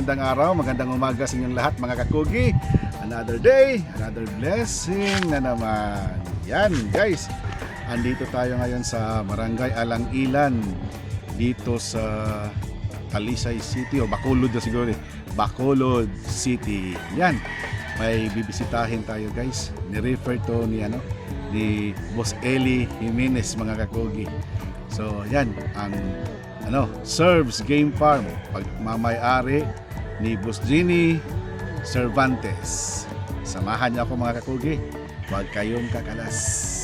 magandang araw, magandang umaga sa inyong lahat mga kakugi. Another day, another blessing na naman. Yan guys, andito tayo ngayon sa Barangay Alang Ilan dito sa Talisay City o Bacolod na siguro eh. Bacolod City. Yan. May bibisitahin tayo guys. Ni-refer to ni ano ni Boss Eli Jimenez mga kakugi. So yan ang ano Serves Game Farm pagmamayari ni Boss Cervantes. Samahan niyo ako mga kakugi. Huwag kayong kakalas.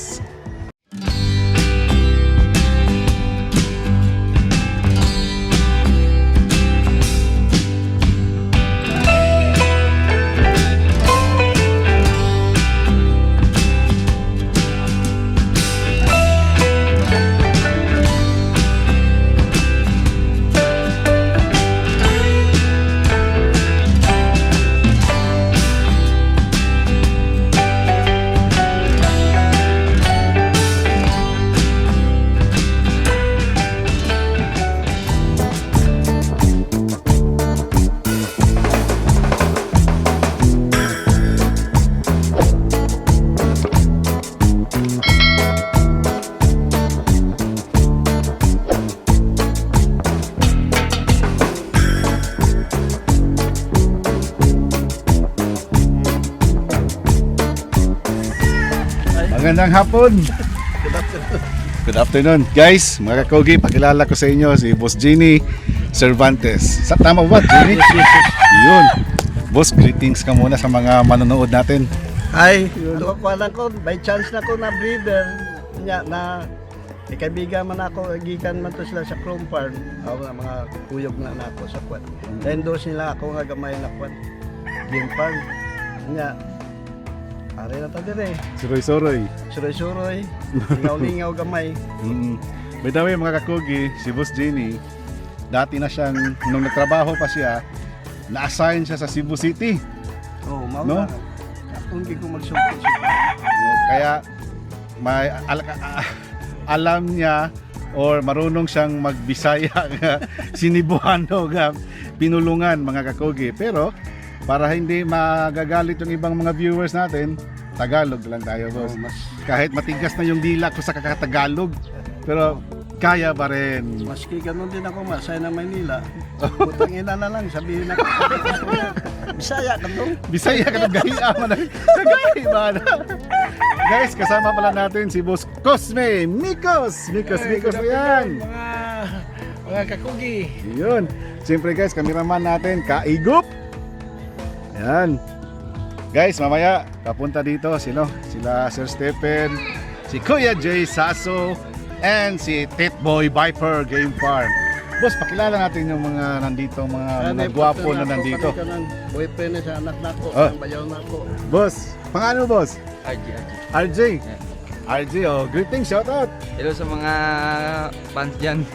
Hapon. Good afternoon. Guys, mga kakogi, pakilala ko sa inyo si Boss Ginny Cervantes. Sa tama ba, Ginny? Yun. Boss, greetings ka muna sa mga manonood natin. Ay, tuwa lang ko, by chance na ko na breeder niya na ikaibigan man ako, gikan man to sila sa Chrome Farm. Ako na mga kuyog na na ako sa kwan. Na-endorse nila ako nga gamay na kwan. Game Farm. Niya, Ari na ta dire. Suroy-suroy. Suroy-suroy. Lingaw-lingaw gamay. Mm. By the way, mga kakogi, si Boss Ginny, dati na siyang, nung nagtrabaho pa siya, na-assign siya sa Cebu City. Oh, mao No? na. Kung di ko magsungkot sa Kaya may al- alam niya or marunong siyang magbisaya nga sinibuano nga pinulungan mga kakogi. Pero para hindi magagalit yung ibang mga viewers natin, Tagalog lang tayo, boss. Oh, mas Kahit matigas na yung dila ko sa kakatagalog, pero kaya pa rin. Maski ganun din ako, masaya na Maynila. Putang ina na lang, sabihin ako. Bisaya ka dong. Bisaya ka ng gahiya man. Nagahiya na. Guys, kasama pala natin si Boss Cosme Mikos. Mikos, Mikos mo yan. Mga mga kakugi. Yun. Siyempre guys, kameraman natin, Kaigup. Yan. Guys, mamaya, papunta dito sino? Sila Sir Stephen, si Kuya Jay Sasso, and si Titboy Viper Game Farm. Boss, pakilala natin yung mga nandito, mga, mga gwapo na nandito. Boyfriend na sa anak na ko, Ah. ang bayaw na ko. Boss, pangano boss? Aji. RJ. RJ, oh, greetings, shout out. Hello sa mga fans dyan.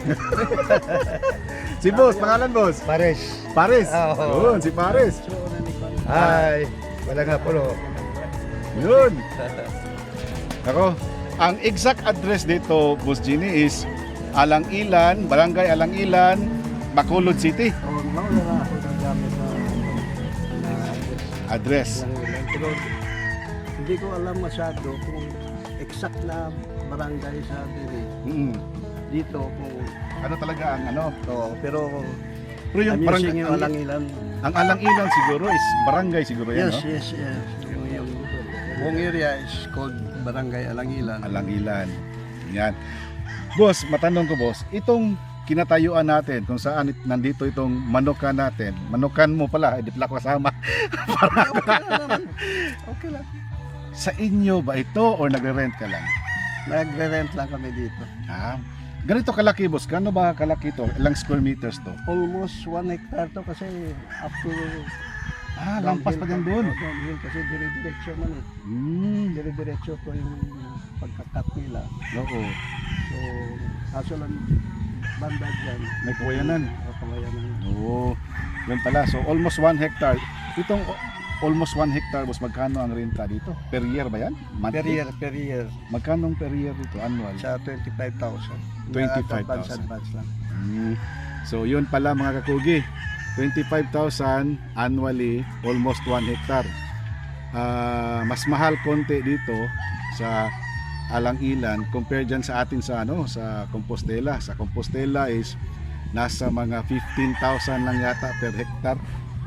Si boss, pangalan boss? Pares. Pares. Oo. Yun, si Pares. Hi. Wala nga pulo. Yun. Ako, ang exact address dito, Boss Ginny, is Alang Ilan, Barangay Alang Ilan, Bacolod City. Oh, mauna na ako nagamit na na Address. Pero hindi ko alam masyado kung exact na barangay sa diri. Mm. Dito kung Ano talaga ang ano? to, pero Pero yung I'm barangay, using yung ang, alang ilan. ang Alang Ilan siguro is barangay siguro yan, Yes, no? yes, yes. Yung, yung buong area is called Barangay Alangilan. Alang Ilan. Yan. Boss, matanong ko boss, itong kinatayuan natin kung saan it- nandito itong manukan natin. Manukan mo pala, hindi pala kasama. okay lang naman. Okay lang. Sa inyo ba ito or nagre-rent ka lang? Nagre-rent lang kami dito. Ah, ganito kalaki boss. Gaano ba kalaki to? Ilang square meters to? Almost 1 hectare to kasi up to Ah, lampas pa din doon. Downhill kasi dire-diretso man eh. Hmm. Dire-diretso to yung pagkakat nila. Oo. So, kaso lang banda dyan. May kawayanan. O, kawayanan. Oo. Yun pala. So almost 1 hectare. Itong almost 1 hectare, boss, magkano ang renta dito? Per year ba yan? Monthly? Per year, per year. Magkano per year dito? Annual? Sa 25,000. 25,000. Advance, advance lang. Mm. So yun pala mga kakugi, 25,000 annually, almost 1 hectare. Ah, mas mahal konti dito sa Alang-Ilan compare dyan sa atin sa ano sa Compostela. Sa Compostela is nasa mga 15,000 lang yata per hectare.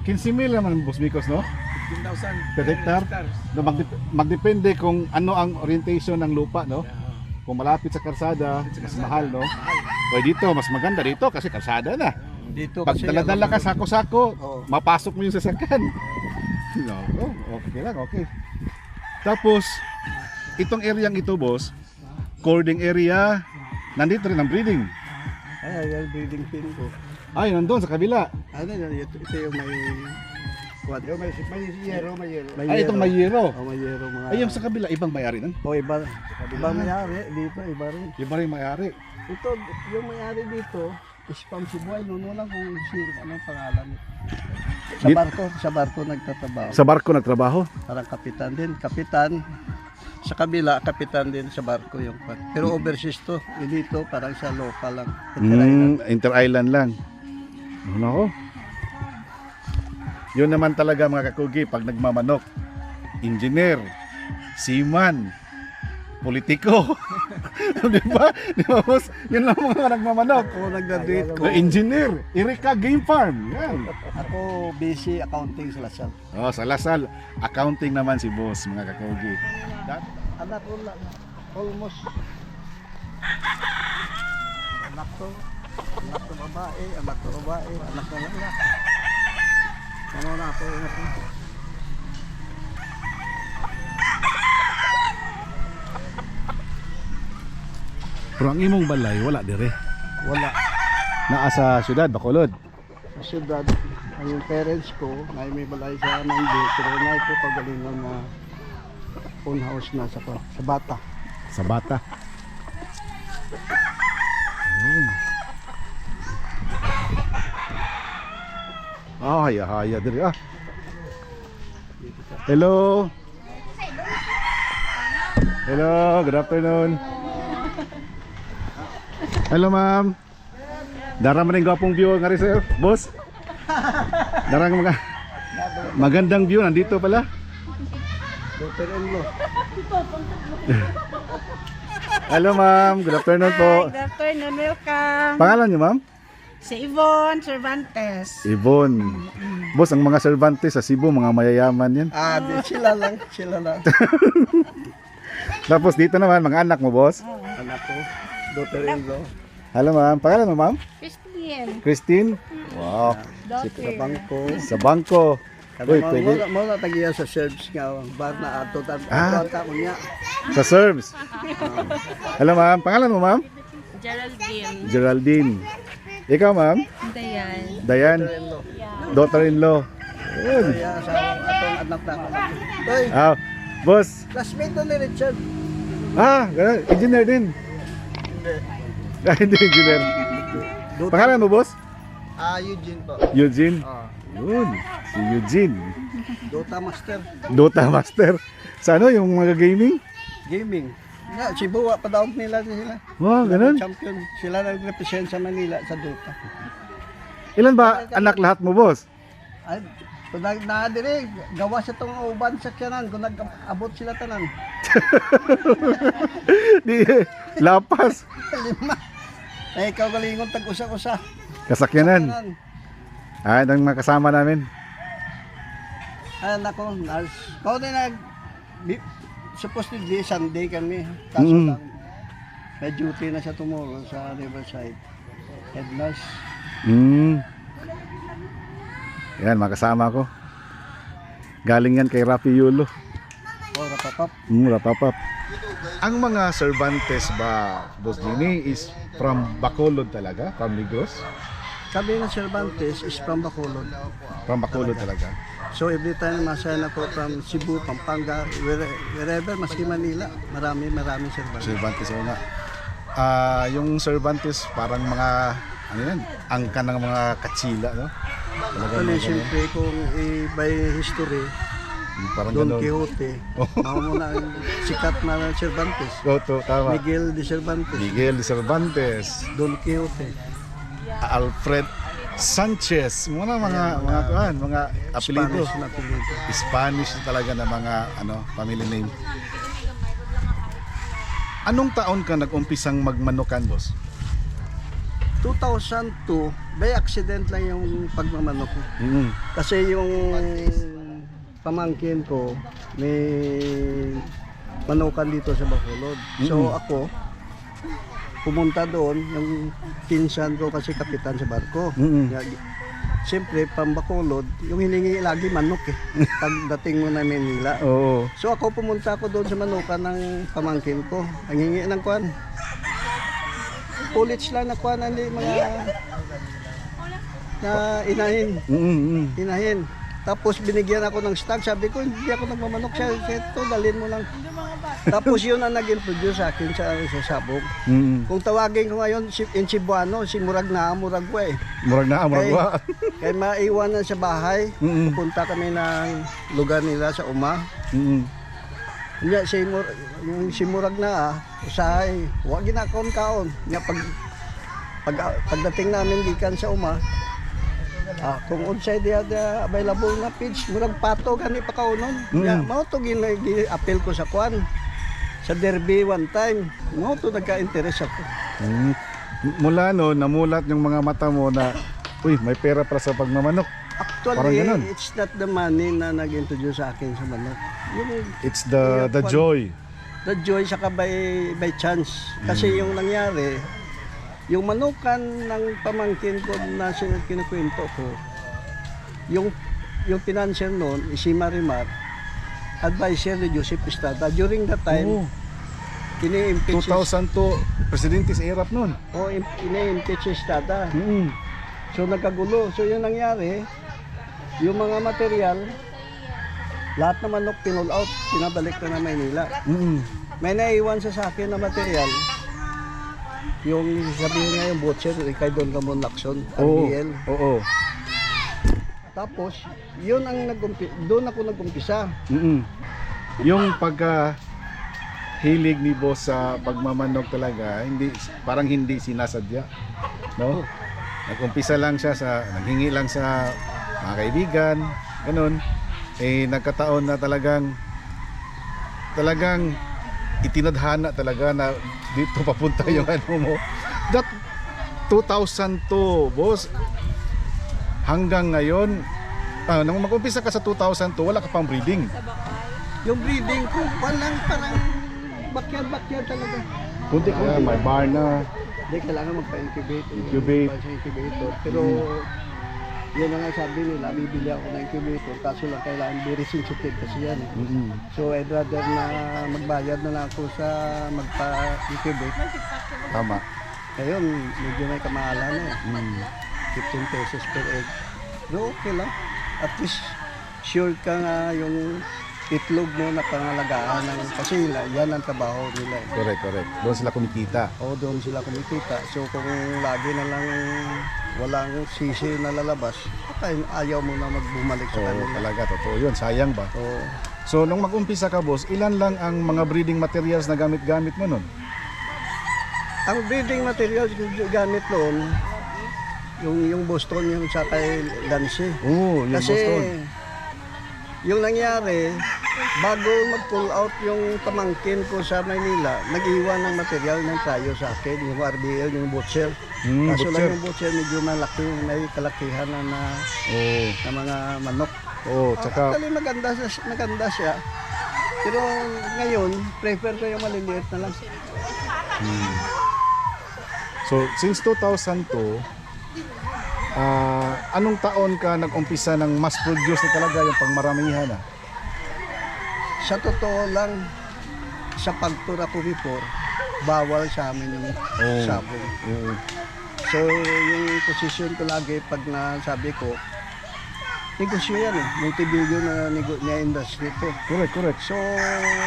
15,000 naman boss Mikos no? 15,000 Per hectare? No, magdep- magdepende kung ano ang orientation ng lupa no. Kung malapit sa karsada, mas mahal no. O dito mas maganda dito kasi karsada na. Dito Pag kasi dala-dala ka ano, sako-sako, Oo. mapasok mo yung sasakyan. no, oh, okay lang, okay. Tapos, itong area ito, boss, cording area, nandito rin ang breeding. Ay, ay, breeding pin ko. Ay, nandun sa kabila. Ano? Ito, ito yung may... What? Yung may, may yero, may yero. May Ay, itong mayero. Oh, may yero mga... Ay, yung sa kabila, ibang mayari nun. O, iba. Iba mayari. Dito, iba rin. Iba rin mayari. Ito, yung mayari dito, is from Cebuay. Noon lang kung sino, anong pangalan. Sa barko, sa barko nagtatrabaho. Sa barko nagtrabaho. Parang kapitan din. Kapitan, sa kabila, kapitan din sa barko yung pan. Pero overseas to. Eh, dito, parang sa local lang. Mm, inter-island lang. Ano ko? Yun naman talaga mga kakugi pag nagmamanok. Engineer, seaman, politiko. Di ba? Di ba boss? Yun lang mga nagmamanok. Ako nag-graduate ko. Engineer, Erika Game Farm. Yan. Ako busy accounting sa Lasal. Oh, sa Lasal, accounting naman si boss mga kakugi. Dat- Anak ko lang. Almost. Anak ko. Anak ko babae. Anak ko babae. Anak ko lalaki. Ano na ako yun ako. Pero ang imong balay, wala dire. Wala. Naa sa syudad, Bacolod. Sa syudad, ang yung parents ko, na may balay sa Nandi, pero na ito kagalingan na own house na sa, sa bata. Sa bata. Ayun. Ah, haya haya diri ah. Hello. Hello, good afternoon. Hello, ma'am. Dara man yung gwapong view nga rin sir, boss. Darang mga magandang view nandito pala. Hello, ma'am. Good afternoon po. Good afternoon, welcome. Pangalan niyo, ma'am? Si Yvonne Cervantes. Ibon. Boss, ang mga Cervantes sa Cebu, mga mayayaman yan. Ah, di, sila lang. Sila lang. Tapos dito naman, mga anak mo, boss. Anak ko. Daughter-in-law. Hello, ma'am. Pangalan mo, ma'am? Christine. Christine? Wow. Sa Daughter. bangko. Sa bangko. Uy, Kada pwede. mo mo na tagiya sa serbs nga bar na ato ta Ah. ato mo niya. Sa serves. Hello, ma'am. Pangalan mo, ma'am? Geraldine. Geraldine. Ikaw, ma'am? Dayan. Dayan. Daughter-in-law. Yun. Kaya sa atong anak na. Oy, Ah, boss. classmate to ni Richard. Ah, ganun. engineer din. Ah, hindi engineer. Pangalan mo, boss? Ah, Eugene po. Eugene. Ah, Yun. Si Eugene. Dota Master Dota Master. Sa ano, yung mga gaming? Gaming. Nga, Cebu, wa pa daw nila sila. Wow, ganun. Champion. Sila nag-represent sa Manila sa Dota. Ilan ba anak lahat mo, boss? Ay, kung na, na dire, gawa sa tong uban sa kyanan, kung nag-abot sila tanan. Di, lapas. Lima. Ay, ikaw galingon tag-usa-usa. Kasakyanan. Tanan. Ah, ang mga kasama namin. Ay, nako. Kau din nag... Supposedly, Sunday kami. Kaso Mm. lang, may duty na siya tomorrow sa Riverside. Head nurse. Hmm. Yan, mga kasama ko. Galing yan kay Rafi Yulo. O, rapapap. Hmm, rapapap. Ang mga Cervantes ba, Boss Jimmy, is from Bacolod talaga? From Negros? Sabi ng Cervantes is from Bacolod. From Bacolod talaga. So every time masaya ako from Cebu, Pampanga, where- wherever, maski Manila, marami, marami Cervantes. Cervantes, oo nga. Ah, yung Cervantes, parang mga, ano yan, angka ng mga katsila, no? Talagang Actually, siyempre, kung i- by history, Parang Don ganun. Quixote. Mga muna ang sikat na Cervantes. Goto, tama. Miguel de Cervantes. Miguel de Cervantes. Don Quixote. Alfred Sanchez. Mga mga mga kuan, mga apelyido. Spanish na. Spanish talaga na mga ano, family name. Anong taon ka nag-umpisang magmanukan, boss? 2002, by accident lang yung pagmamanok ko. Mm. Kasi yung pamangkin ko may manukan dito sa Bacolod. So Mm-mm. ako pumunta doon yung pinsan ko kasi kapitan sa barko. Nga- Siyempre, pang Bacolod, yung hiningi lagi manok eh. Pagdating mo na Manila. Oo. So ako pumunta ako doon sa manukan ng pamangkin ko. Ang hingi ng kwan. Pullets lang na kwan, hindi mga na inahin. Mm, mm. Inahin. Tapos binigyan ako ng stock. Sabi ko, hindi ako nagmamanok siya. Ito, dalhin mo lang. Tapos yun ang nag-introduce sa akin sa, sa sabog. Mm. Kung tawagin ko ngayon si, in Cebuano, si Murag na Murag ko eh. Murag na, murag Kay- wa. Kaya maiwanan sa bahay. Mm. Pupunta kami ng lugar nila sa Uma. Mm. Nya si Mur yung si Murag na ah, usahay, wa ginakaon kaon. Nya pag pag pagdating namin gikan sa uma, ah, kung unsay dia dia available na pitch, murag pato gani pa kaunon. Mm. mao to gina appeal ko sa kwan. Sa derby one time, mao to nagka-interest ako. Mm. Mula no, namulat yung mga mata mo na, uy, may pera para sa pagmamanok. Actually, it's not the money na nag-introduce sa akin sa manok. Yung It's the the joy. the joy saka by, by chance. Kasi yung nangyari, yung manukan ng pamangkin ko na kinukwento ko, yung yung financier noon, si Marimar, advisor ni Joseph Estrada. During that time, Oo. kini-impeach si- 2002, presidente sa Irap noon. oh, im- kini-impeach si Estrada. Mm. So nagkagulo. So yung nangyari, yung mga material, lahat ng manok pinull out, pinabalik na na Maynila. Mm. May naiwan sa sa akin na material. Yung sabihin nga yung butcher, kay Don Ramon Lacson, Oo. RBL. Oo. Tapos, yun ang nagumpi, doon ako nagumpisa. Mm. Yung pagka hilig ni boss sa pagmamanok talaga, hindi parang hindi sinasadya. No? Nag-umpisa lang siya sa naghingi lang sa mga kaibigan, ganun. Eh nagkataon na talagang talagang itinadhana talaga na dito papunta yung ano mo. That 2002, boss. Hanggang ngayon, ah, nung mag-umpisa ka sa 2002, wala ka pang breeding. Yung breeding ko, walang parang backyard-backyard talaga. Kunti ka, may bar na. Hindi, kailangan magpa-incubate. Incubate. Sa incubator. Pero, yun na nga sabi nila, bibili ako ng incubator. Kaso lang kailangan very sensitive kasi yan. eh. Mm-mm. So, I'd rather na magbayad na lang ako sa magpa-incubate. Tama. Ngayon, medyo may kamahalan eh. Mm. 15 pesos per egg. Pero okay lang. At least, sure ka nga yung itlog mo na pangalagaan ng kasi nila, yan ang trabaho nila eh. Correct, correct. Doon sila kumikita. O doon sila kumikita. So kung lagi na lang walang sisi na lalabas, okay, ayaw mo na magbumalik sa Oo, kanila. talaga, totoo yun. Sayang ba? So, So, nung mag-umpisa ka, boss, ilan lang ang mga breeding materials na gamit-gamit mo nun? ang breeding materials na gamit noon, yung, yung Boston, yung sa kay Lance. Oo, yung Kasi Boston. yung nangyari, bago mag-pull out yung pamangkin ko sa Maynila, nag-iwan ng material ng tayo sa akin, yung RBL, yung butcher. Mm, Kaso butcher. lang yung butcher medyo malaki, may kalakihan na, na, Oo, na mga manok. oo, tsaka, Actually maganda, siya- maganda siya. Pero ngayon, prefer ko yung maliliit na lang. so, since 2002, ah, anong taon ka nag-umpisa ng mass produce na talaga yung pangmaramihan ah? Sa totoo lang, sa pagtura ko before, bawal sa amin yung Oo. sabong. Oo. So, yung position ko lagi pag nasabi ko, negosyo yan eh. Multibillion na nego- na industry to. Correct, correct. So,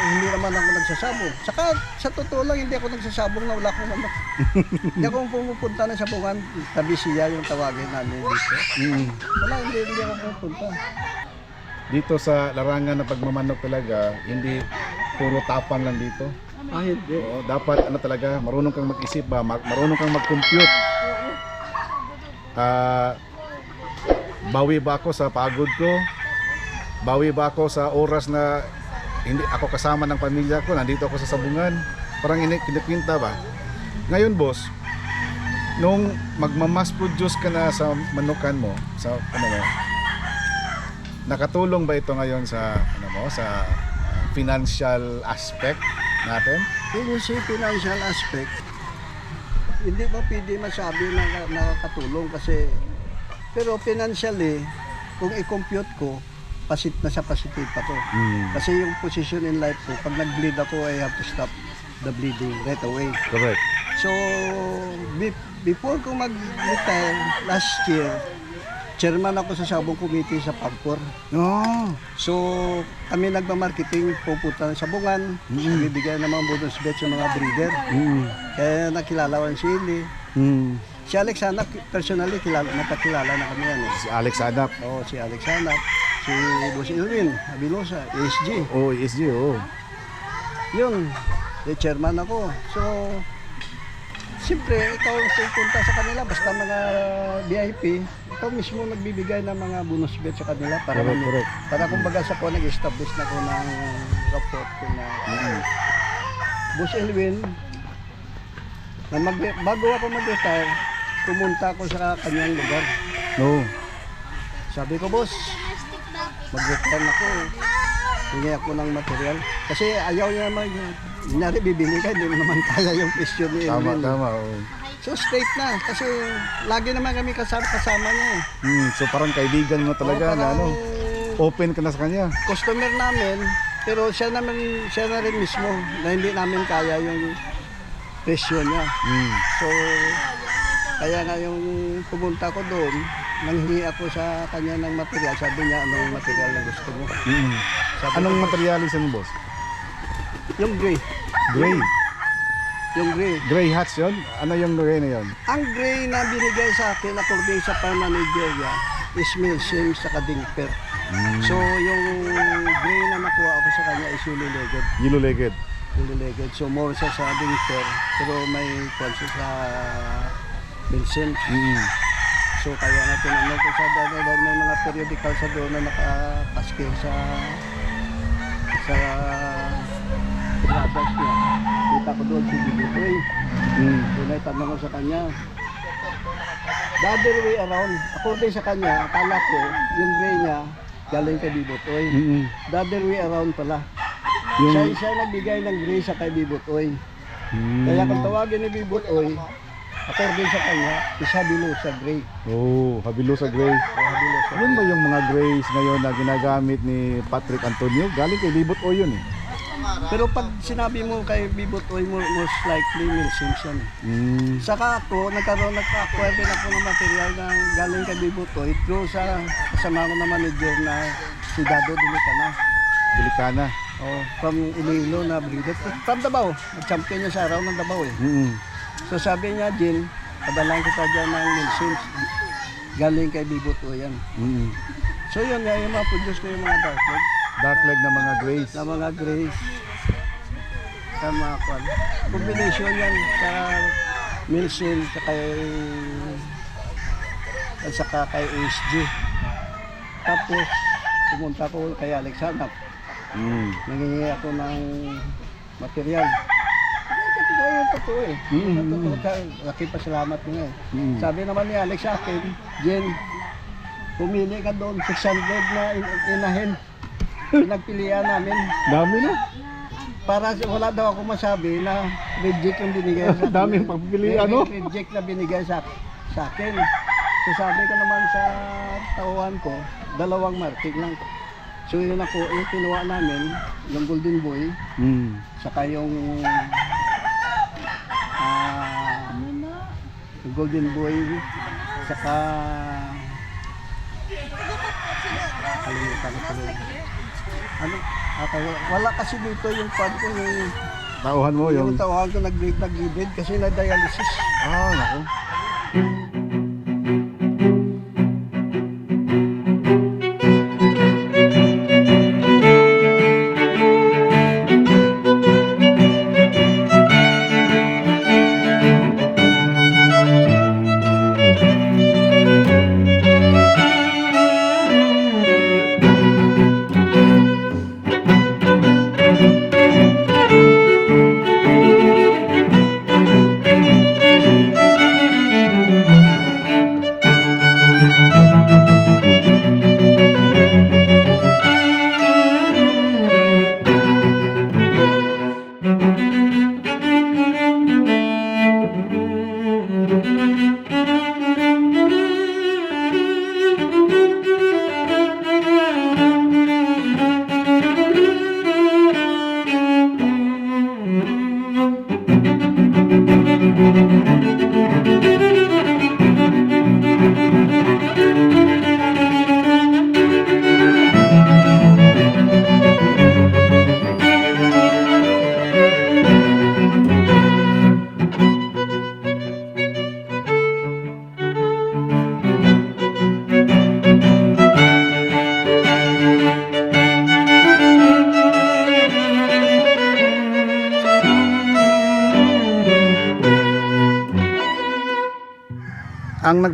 hindi naman ako nagsasabong. Saka, sa totoo lang, hindi ako nagsasabong na wala akong manok. hindi ako pumupunta na sabungan. Tabi siya yung tawagin namin dito. Mm. Wala, hindi, hindi ako pumupunta. dito sa larangan ng pagmamanok talaga, hindi puro tapang lang dito. Ah, hindi. Oo, dapat ano talaga, marunong kang mag-isip ba, mar- marunong kang mag-compute. Ah, bawi ba ako sa pagod ko? Bawi ba ako sa oras na hindi ako kasama ng pamilya ko, nandito ako sa sabungan? Parang ini kinikwinta ba? Ngayon, boss, nung magmamas produce ka na sa manukan mo, sa ano mo, nakatulong ba ito ngayon sa ano mo, sa financial aspect natin? Yung financial aspect, hindi ba pwede masabi na- nakakatulong kasi pero financially, kung i-compute ko, pasit na sa positive pa to. Kasi yung position in life ko, pag nag-bleed ako, I have to stop the bleeding right away. Correct. So, be- before ko mag-retire last year, chairman ako sa Sabong Committee sa PAGCOR. No. So, kami nagpa-marketing, pupunta sa Bungan, bibigyan ng mga bonus bet sa mga breeder. Mm. Kaya nakilala ko si Ili. Mm. Si Alex Hanap, personally, kilala, napakilala na kami yan. Eh. Si Alex Adap. Oo, si Alex Hanap, si Boss Ilwin, Abilosa, ESG. Oh, ESG, oh. Yun, eh, chairman ako. So, siyempre, ikaw pupunta sa kanila, basta mga VIP, ikaw mismo nagbibigay ng mga bonus bet sa kanila para, Correct, correct. para kumbaga sa ko, nag-establish na ko ng rapport ko na Boss Elwin, na mag, bago ako mag-retire, pumunta ako sa kanyang lugar. No. Sabi ko, boss, mag-return ako. Hingi ako ng material. Kasi ayaw niya naman, nyari bibili ka, hindi mo naman kaya yung question ni Tama, Elwin. tama. Oh. So straight na, kasi lagi naman kami kasama, kasama niya eh. Mm, so parang kaibigan mo talaga Oo, na ano, open ka na sa kanya. customer namin, pero siya naman, siya na rin mismo na hindi namin kaya yung presyo niya. Mm. So, kaya nga yung pumunta ko doon, nanghingi ako sa kanya ng material. Sabi niya, anong material na gusto mo? Mm. Sabi Anong ko, materialis yan, boss? Yung gray. Gray. Yung gray. Gray hats yun? Ano yung gray na yun? Ang gray na binigay sa akin, according sa farm manager niya, is milsim sa kadingper. Mm. So, yung gray na nakuha ako sa kanya is yellow legged. Yellow legged. Yellow legged. So, more siya sa dingper, pero may kwanso sa milsim. Mm. So kaya nga tinanong ko sa dahil dahil may mga periodical sa doon na nakapaskil sa sa labas niya. Kita ko doon si Bibutoy. Mm. So naitanong ko sa kanya. The other way around, according sa kanya, akala ko yung gray niya galing kay Bibutoy. Mm. The other way around pala. Yung, Siya, siya nagbigay ng gray sa kay Bibutoy. Mm. Kaya kung tawagin ni Bibutoy, according sa kanya, isa below sa gray. Oh, habilo sa gray. O habilo sa Yun ba yung mga grays ngayon na ginagamit ni Patrick Antonio? Galing kay Libot o yun eh. Pero pag sinabi mo kay Bibot Oy, mo- most likely Mel Simpson. Mm. Saka ako, nagkaroon, nagka-acquire din ako ng material na galing kay Bibot Oy through sa kasama ko na manager na si Dado Dumitana. Delikana. Oh, from Iloilo na breeder. From Davao. Nag-champion niya sa araw ng Davao eh. Mm. So sabi niya, Jin, padalang kita dyan ng Mel Sims. Galing kay Bibot Oy yan. Mm. So yun nga, yung mga produce ko yung mga dark leg, Dark leg na mga grays. na mga grays. Sa mga kwan. Combination yan sa Milsin sa kay at saka kay HG. Tapos pumunta ko kay Alex Hanap. Mm. Nangingi ako ng material. Ito yung totoo eh. Mm, Yung totoo ka, laki pa salamat nga eh. Mm. Sabi naman ni Alex sa akin, Jen, pumili ka doon, 600 na in- inahin. Pinagpilian namin Dami na. para wala daw ako masabi na reject yung binigay sa akin. Daming pagpipilian, May- no? may Reject na binigay sa, sa akin. So sabi ko naman sa tauhan ko, dalawang marking lang. So yun ako, yung kinuha namin, yung Golden Boy, Mm. saka yung ah, yung Golden Boy, saka kalimutan ko tuloy. Ano? Okay, wala kasi dito yung pan ko yung Tauhan mo yung yung... tawahan ko nag-bleed nag-bleed kasi na-dialysis. Ah, nako.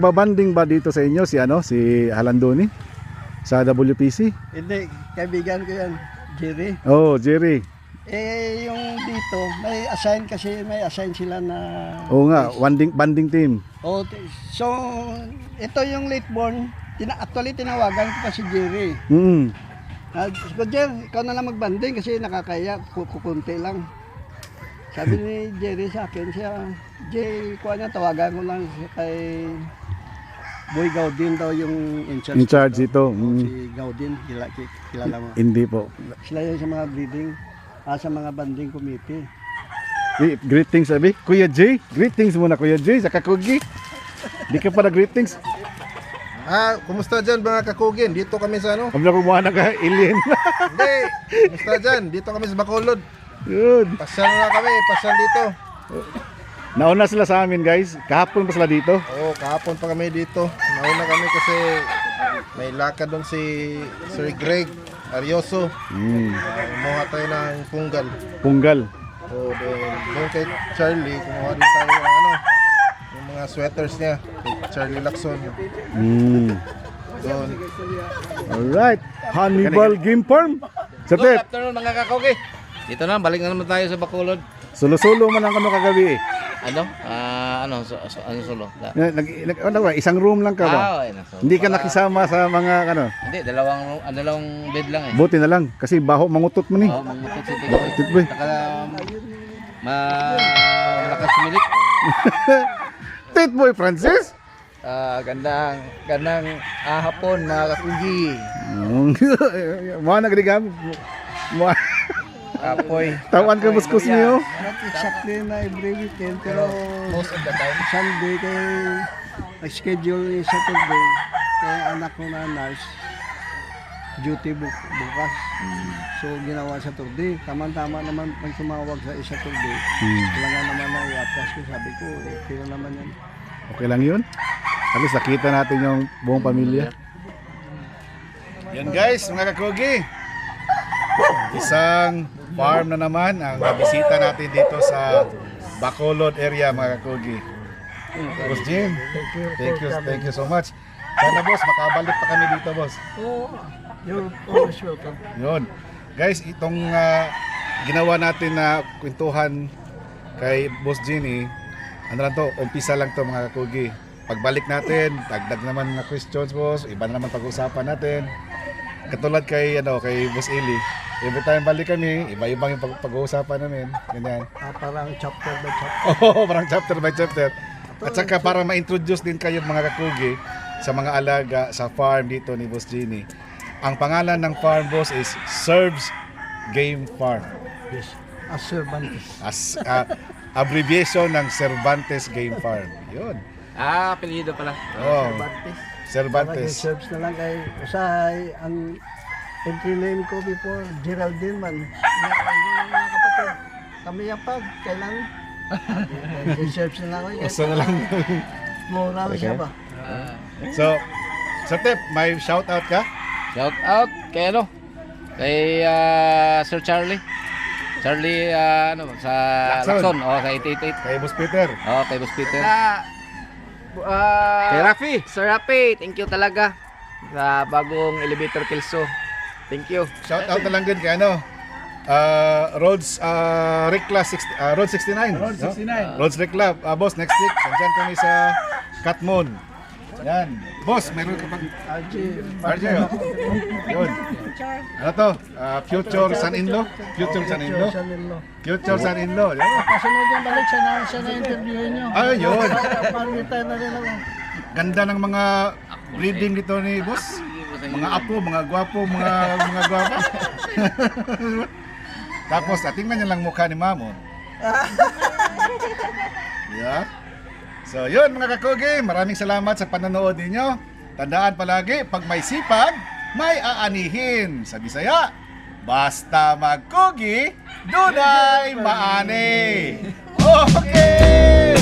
Nagbabanding ba dito sa inyo si ano si Halandoni sa WPC? Hindi, kaibigan ko yan, Jerry. Oh, Jerry. Eh, yung dito, may assign kasi, may assign sila na... Oo nga, banding banding team. Oh, so, ito yung late born. Tina actually, tinawagan ko pa si Jerry. Mm. Ah, ko, Jer, ikaw na lang magbanding kasi nakakaya, ku- kukunti lang. Sabi ni Jerry sa akin siya, Jay, kuha niya, tawagan ko lang kay Boy Gaudin daw yung in charge. In charge dito. ito. Mm. Si Gaudin, kilala, kilala mo. Hindi po. Sila yun sa mga breeding, ah, sa mga banding committee. Eh, Greetings sabi. Kuya Jay. Greetings muna Kuya Jay sa Kakugi. Di ka pa na greetings. Ah, kumusta dyan mga kakugin? Dito kami sa ano? Kami na kumuha na ka alien. Hindi, kumusta dyan? Dito kami sa Bacolod. Yun. Pasyal na kami, pasyal dito. Nauna sila sa amin guys. Kahapon pa sila dito. Oo, kahapon pa kami dito. Nauna kami kasi may lakad doon si Sir Greg Arioso. Mm. Uh, kumuha tayo ng punggal. Punggal. So, doon, kay Charlie, kumuha din tayo ng ano, yung mga sweaters niya. Kay Charlie Lacson. Mm. Doon. Alright. Hannibal Game Farm. Sa Good tip. afternoon mga kakugi. Dito na, balik na naman tayo sa Bacolod. Sulo-sulo man ang ano kagabi eh. Ano? Ah, ano? So, so, ano solo? Da- Nag, nag, ano ba, isang room lang ka ba? Ah, okay. So, Hindi ka para- nakisama sa mga ano. Hindi, dalawang, ah, dalawang bed lang eh. Buti na lang kasi baho mangutot mo ni. Oo, mangutot si Tikoy. Ma, malakas sumilik. Tit boy Francis. Ah, gandang, gandang ah, hapon mga kakugi. Mo na gadi gam. Mo Apoy. tawan ka muskus niyo. Exactly na every weekend, pero Most of the time. Sunday kay nag-schedule ni Saturday kay anak ko na nurse duty bu- bukas. So ginawa sa Saturday. Tama-tama naman pag tumawag sa Saturday. Hmm. Kailangan naman na i-atras ko. Sabi ko, okay na naman yan. Okay lang 'yun. Least nakita natin yung buong pamilya. Yan guys, mga kakugi. Isang farm na naman ang bisita natin dito sa Bacolod area mga kakugi. Boss Jim, Thank you. thank you, thank you so much. Sana boss, makabalik pa kami dito boss. Oh, you're always welcome. Yun. Guys, itong ah, ginawa natin na kwentuhan kay Boss Ginny, ano lang to, umpisa lang to mga kakugi. Pagbalik natin, dagdag naman mga questions boss, iba na naman pag-uusapan natin. Katulad kay ano kay Boss Eli, every time balik kami, iba-ibang yung pag- pag-uusapan namin. Ganyan. Ah, parang chapter by chapter. Oo, parang chapter by chapter. At saka para ma-introduce din kayo mga kakugi sa mga alaga sa farm dito ni Boss Genie. Ang pangalan ng farm boss is Serves Game Farm. Yes. As Cervantes. As ah, abbreviation ng Cervantes Game Farm. Yun. Ah, apelido pala. Oh, Cervantes. Cervantes. Serves na lang kay Usay ang entry name ko before Geraldine man. Mga kapatid. Kami yung pag kailan serves na lang ako. Uso na lang. Moral siya ba? so, sa tip, may shout out ka? Shout out kay ano? Kay ah, Sir Charlie. Charlie ah, ano sa Lacson. Lacson. Oh, sa 888. Kay Boss Peter. Oh, kay Boss Peter. Ah, ah, Kay Rafi. Sir Rafi, thank you talaga sa bagong elevator kilso. Thank you. Shout out na lang din kay ano? Uh, Roads uh, Recla 60, uh, Road 69. Road 69. Roads Recla. Uh, boss, next week, nandiyan kami sa Katmon. Yan. Boss, meron ka pang RJ. RJ, oh. Yun. Ano to? Uh, future son-in-law? Future son-in-law? Future son-in-law. Yan. Kasunod yung balik siya na siya na interviewin nyo. Ay, yun. Pag-retire na rin ako. Ganda ng mga breeding dito ni boss mga apo, mga gwapo, mga mga gwapo. Tapos, atingnan niya lang mukha ni Mamon. yeah. So, yun mga kakugi, maraming salamat sa panonood ninyo. Tandaan palagi, pag may sipag, may aanihin. Sa Bisaya, basta magkugi, dunay maani. Okay!